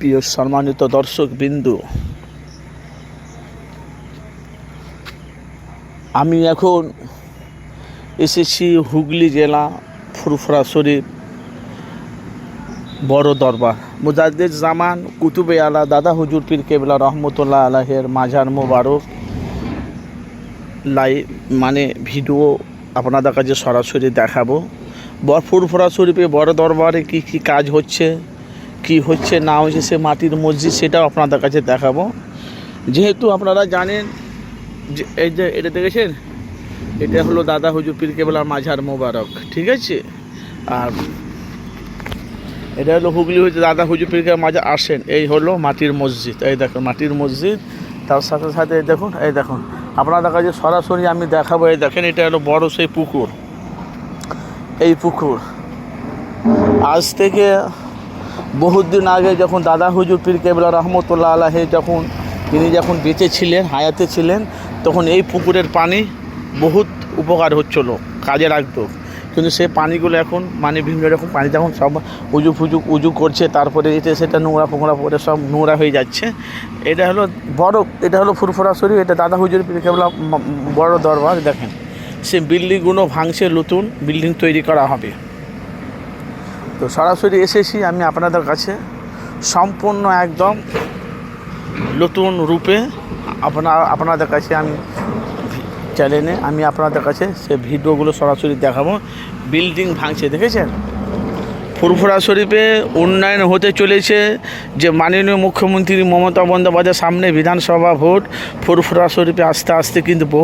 প্রিয় সম্মানিত দর্শক বিন্দু। আমি এখন এসেছি হুগলি জেলা ফুরফুরা শরীফ বড় দরবার। মুজাদ্দিদ জামান কুতুবে আলা দাদা হুজুর পীর কেবলা রহমতুল্লাহ আলাহের মাঝার মোবারক লাইভ মানে ভিডিও আপনাদের কাছে সরাসরি দেখাবো। ফুরফুরা শরীফে বড় দরবারে কি কি কাজ হচ্ছে? কি হচ্ছে, না হচ্ছে, সে মাটির মসজিদ, সেটাও আপনাদের কাছে দেখাবো। যেহেতু আপনারা জানেন যে, এই যে এটা দেখেছেন? এটা হলো দাদা হুজুর পীর মাঝার মোবারক, ঠিক আছে? আর এটা হলো হুগলি হচ্ছে দাদা হুজুর পীর কেবলা মাঝার, আসেন, এই হলো মাটির মসজিদ, এই দেখুন মাটির মসজিদ। তার সাথে সাথে এই দেখুন এই দেখুন, আপনাদের কাছে সরাসরি আমি দেখাবো, এই দেখেন, এটা হলো বড় সেই পুকুর, এই পুকুর। আজ থেকে বহুত দিন আগে যখন দাদা হুজুর পীর কেবলা রহমতুল্লাহ আলাহে যখন তিনি যখন বেঁচে ছিলেন, হায়াতে ছিলেন, তখন এই পুকুরের পানি বহুত উপকার হচ্ছিল, কাজে লাগতো। কিন্তু সেই পানিগুলো এখন মানে বিভিন্ন রকম পানি যখন সব উজু ফুজু, উজু করছে, তারপরে এটা সেটা নোংরা ফোংরা পরে সব নোংরা হয়ে যাচ্ছে। এটা হলো বড়, এটা হলো ফুরফুরা শরীর এটা দাদা হুজুর পীর কেবলা বড় দরবার, দেখেন। সে বিল্ডিংগুলো ভাঙছে নতুন, বিল্ডিং তৈরি করা হবে। তো সরাসরি এসেছি আমি আপনাদের কাছে সম্পূর্ণ একদম নতুন রূপে আপনার, আপনাদের কাছে আমি চ্যানেলে, আমি আপনাদের কাছে সে ভিডিওগুলো সরাসরি দেখাবো। বিল্ডিং ভাঙছে, দেখেছেন? ফুরফুরা শরীফে উন্নয়ন হতে চলেছে, যে মাননীয় মুখ্যমন্ত্রী মমতা বন্দ্যোপাধ্যায়ের সামনে বিধানসভা ভোট, ফুরফুরা শরীফে আস্তে আস্তে কিন্তু বহু